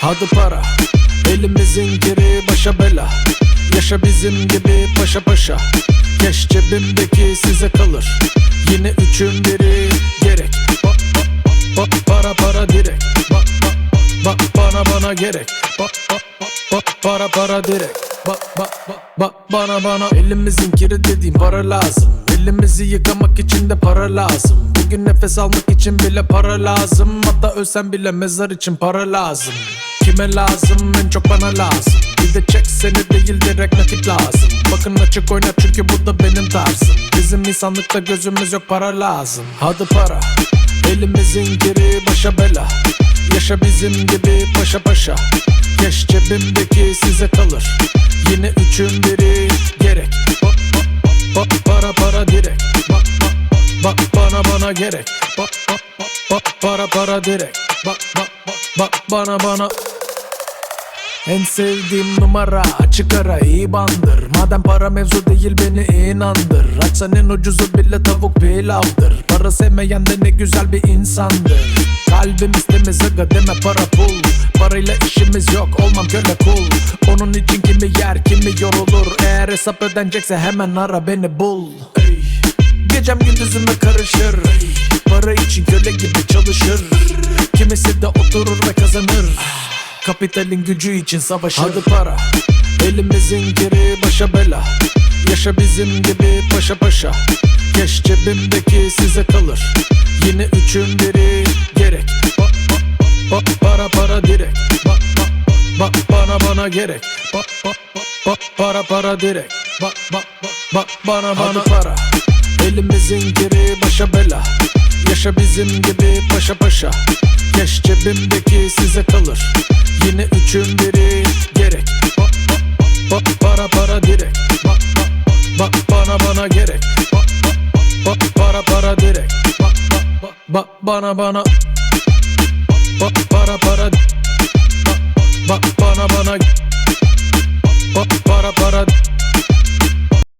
Hadi para Elimizin geri başa bela. Yaşa bizim gibi paşa paşa Keş cebimdeki size kalır. Yine üçün biri gerek. Ba, ba, ba, Para para direkt ba, ba, ba, ba, Bana bana gerek. Ba, ba, ba, Para para direkt ba, ba, ba, Bana bana. Elimizin kiri dediğim para lazım Elimizi yıkamak için de para lazım. Bugün nefes almak için bile para lazım. Hatta ölsem bile mezar için para lazım. Kime lazım? En çok bana lazım. Bir de çek seni değil direkt nakit lazım. Bakın açık oyna çünkü bu da benim tarzım. Bizim insanlıkta gözümüz yok para lazım. Hadi para. Elimizin geri başa bela. Yaşa bizim gibi paşa paşa. Keş cebimdeki size kalır. Yine üçün biri Para direkt. Ba, ba, ba, ba, Bana bana gerek. Ba, ba, ba, ba, Para para direkt. Ba, ba, ba, ba, Bana bana. En sevdiğim numara açık ara iyi bandır Madem para mevzu değil beni inandır. Açsan en ucuzu bile tavuk pilavdır. Para sevmeyen de ne güzel bir insandır. Kalbimiz temiz aga deme para pul Parayla işimiz yok olmam köle kul. Onun için kimi yer kimi yorulur. Eğer hesap ödenecekse hemen ara beni bul. Gecem gündüzüme karışır. Para için köle gibi çalışır. Kimisi de oturur ve kazanır. Kapitalin gücü için savaşır. Hadi para. Elimizin geri başa bela. Yaşa bizim gibi paşa paşa. Keş cebimdeki size kalır. Yine üçün biri gerek. Ba, ba, ba, Para para direkt. Ba, ba, ba, ba, Bana bana gerek. Ba, ba, ba, Para para direkt. Ba, ba, ba, ba, Bana bana para Elimizin geri başa bela. Yaşa bizim gibi paşa paşa. Keş cebimdeki size kalır. Yine üçün biri gerek. Ba, ba, ba, ba, Para para direkt. Ba, ba, ba, Bana bana gerek. Ba, ba, ba, ba, Para para direkt. Ba, ba, ba, ba, Bana bana. Ba, Para para. Ba, ba, Bana bana